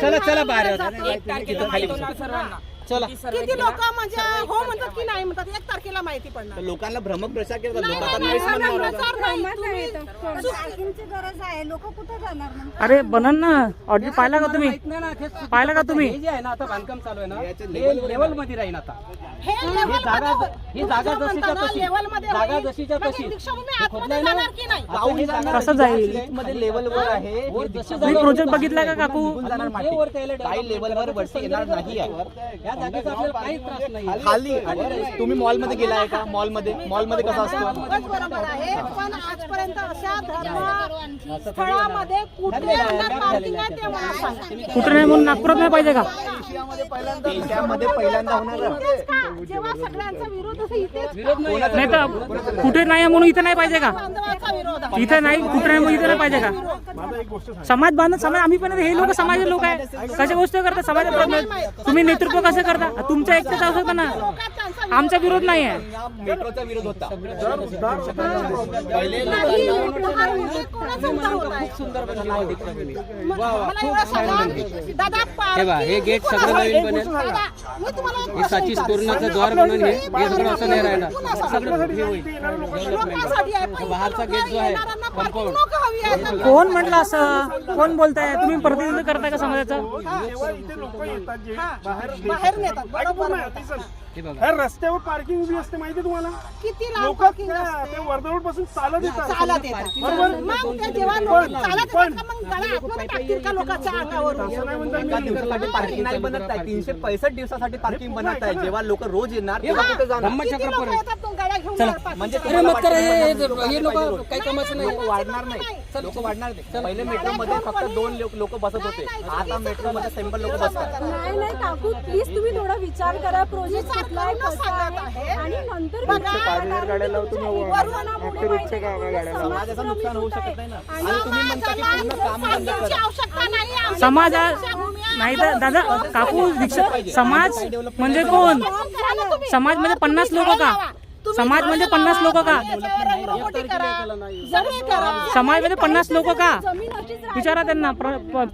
चला चला बाहेर एक तारखेला माहिती होणार सर्वांना. चला. किती लोक म्हणजे हो म्हणतात की नाही म्हणतात एक तारखेला माहिती पडणार. लोकांना भ्रमक प्रचार केला आता गरज आहे. लोक कुठे जाणार अरे बनन ना. ऑडिट पाहिला का तुम्ही? पाहिलं का तुम्ही? हे जे आहे ना आता बांधकाम चालू आहे ना हे लेवलमध्ये राहील आता. हे जागा-. जागा जशीच्या तशी. जागा. जशीच्या तशी. नाही? पाऊस जाणार कसं जाईल? मध्ये आहे. वर हे तुम्ही प्रोजेक्ट बघितला का काकू? जाणार वर वरती येणार नाही आहे. खाली तुम्ही मॉलमध्ये गेलाय का? मॉलमध्ये मॉलमध्ये कसं असतं? बरोबर आहे. पण आजपर्यंत अशा धर्म स्थळामध्ये कुठे अंडर पार्किंग आहे ते मला सांगा कुठे नाही म्हणून नागपुरात नाही पाहिजे का? देशामध्ये पहिल्यांदा होणार इथेच का? जेव्हा सगळ्यांचा विरोध असतो इथेच नाही तर कुठे नाही म्हणून इथे नाही पाहिजे का? बांधवाचा विरोध? आहे. इथे नाही कुठे नाही म्हणून इथे नाही पाहिजे का? समाज बांधत समाज आम्ही पण हे लोक समाजाचे लोक आहे. कशा गोष्ट करतात? समाज तुम्ही नेतृत्व कसं करता? तुमच्या एकटेच असं ना? आमचा विरोध नाही आहे. मेट्रोचा विरोध होता. नाही, उपहार कोणाचा उद्धार होत आहे? म- मला एवढं सांगा, दादा हे बघा, हे गेट सगळं नवीन बनेल. दादा, मी तुम्हाला एक हे प्रश्न साची विचारते. तोरणाचं द्वार बनवून हे हे सगळं असं नाही राहिलं. कोणासाठी? सगळं हे होईल. लोकांसाठी आहे, पण बाहेरचा गेट जो आहे, येणाऱ्यांना कोण म्हटलं असं? कोण बोलताय? तुम्ही प्रतिनिधित्व करताय का समाजाचं? जेव्हा इथे लोक येतात जे बाहेर बाहेर नेतात बरोबर बघा. ह्या रस्त्यावर पार्किंग उभी असते माहिती तुम्हाला? किती लोक वर्धवडपासून चालत येतात. तीनशे पैसष्ट दिवसासाठी पार्किंग बनत आहे. जेव्हा लोक रोज येणार मग parking म्हणजे? अरे मत करा हे लोक काही कामाचं नाही लोक वाढणार नाही. लोक वाढणार नाही. पहिले मेट्रो मध्ये फक्त दोन लोक बसत होते. आता मेट्रो मध्ये सिंपल लोक बसतात. नाही नाही काकू प्लीज तुम्ही थोडा विचार करा. प्रोजेक्ट विचार कुठला आहे, करूनच कसा सांगत आहे? आहे. आणि नंतर बघा, समाजाचं नुकसान होऊ शकत नाही ना. आणि तुम्ही म्हणता की पूर्ण काम बंद सांगण्याची करा. आवश्यकता नाही आहे. समाज. नाही तर दादा काकू दीक्षा समाज म्हणजे कोण. समाज म्हणजे पन्नास लोक का? समाज म्हणजे पन्नास लोक का? समाज म्हणजे पन्नास लोक का? विचारा त्यांना पन्नास